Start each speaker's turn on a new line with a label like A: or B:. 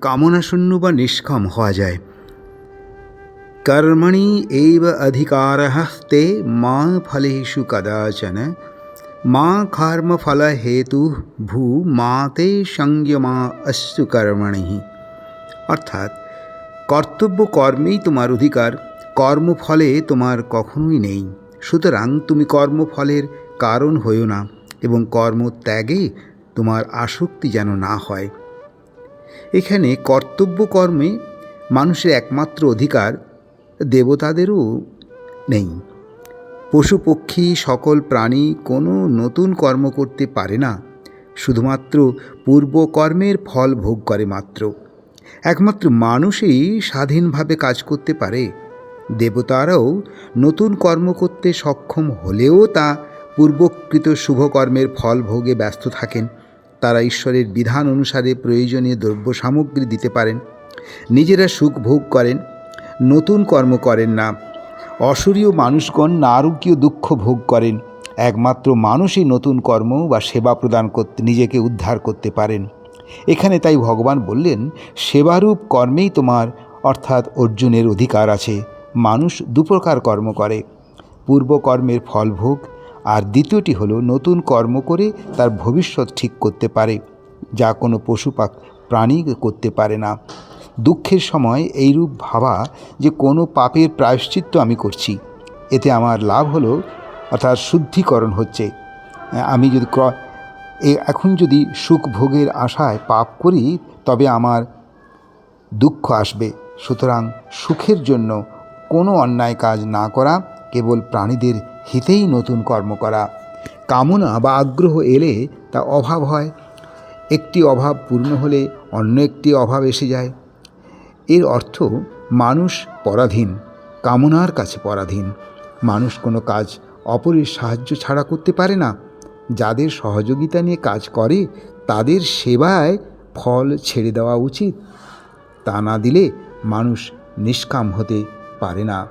A: কামনাশূন্য বা নিষ্কাম হওয়া যায়। কর্মণি এইব অধিকার তে মা ফলেষু কদাচন। মা কর্মফল হেতু ভূ মা তে সংযমা অস্তু কর্মণি। অর্থাৎ কর্তব্য কর্মেই তোমার অধিকার কর্মফলে তোমার কখনোই নেই। সুতরাং তুমি কর্মফলের কারণ হইও না এবং কর্মত্যাগে তোমার আসক্তি যেন না হয়। এখানে কর্তব্য কর্মে মানুষের একমাত্র অধিকার দেবতাদেরও নেই। পশু পক্ষী, সকল প্রাণী কোনো নতুন কর্ম করতে পারে না, শুধুমাত্র পূর্বকর্মের ফল ভোগ করে মাত্র। একমাত্র মানুষই স্বাধীনভাবে কাজ করতে পারে। দেবতারাও নতুন কর্ম করতে সক্ষম হলেও তা পূর্বকৃত শুভকর্মের ফল ভোগে ব্যস্ত থাকেন। তারা ঈশ্বরের বিধান অনুসারে প্রয়োজনীয় দ্রব্য সামগ্রী দিতে পারেন, নিজেরা সুখ ভোগ করেন, নতুন কর্ম করেন না। অসুরীয় মানুষগণ নারকীয় দুঃখ ভোগ করেন, একমাত্র মানুষই নতুন কর্ম বা সেবা প্রদান করতে, নিজেকে উদ্ধার করতে পারেন। এখানে তাই ভগবান বললেন, সেবারূপ কর্মেই তোমার, অর্থাৎ অর্জুনের অধিকার আছে। মানুষ দুপ্রকার কর্ম করে, পূর্বকর্মের ফল ভোগ আর দ্বিতীয়টি হলো নতুন কর্ম করে তার ভবিষ্যৎ ঠিক করতে পারে, যা কোনো পশু প্রাণী করতে পারে না। দুঃখের সময় এইরূপ ভাবা যে কোনো পাপের প্রায়শ্চিত্ত আমি করছি। এতে আমার লাভ হলো, অর্থাৎ শুদ্ধিকরণ হচ্ছে। আমি যদি ক্র- এখন যদি সুখ ভোগের আশায় পাপ করি, তবে আমার দুঃখ আসবে। সুতরাং সুখের জন্য কোনো অন্যায় কাজ না করা, কেবল প্রাণীদের হিতেই নতুন কর্ম করা। কামনা বা আগ্রহ এলে তা অভাব হয়। একটি অভাব পূর্ণ হলে অন্য একটি অভাব এসে যায়। এর অর্থ মানুষ পরাধীন, কামনার কাছে পরাধীন। মানুষ কোনো কাজ অপরের সাহায্য ছাড়া করতে পারে না। যাদের সহযোগিতা নিয়ে কাজ করে, তাদের সেবায় ফল ছেড়ে দেওয়া উচিত। তা না দিলে মানুষ নিষ্কাম হতে পারে না।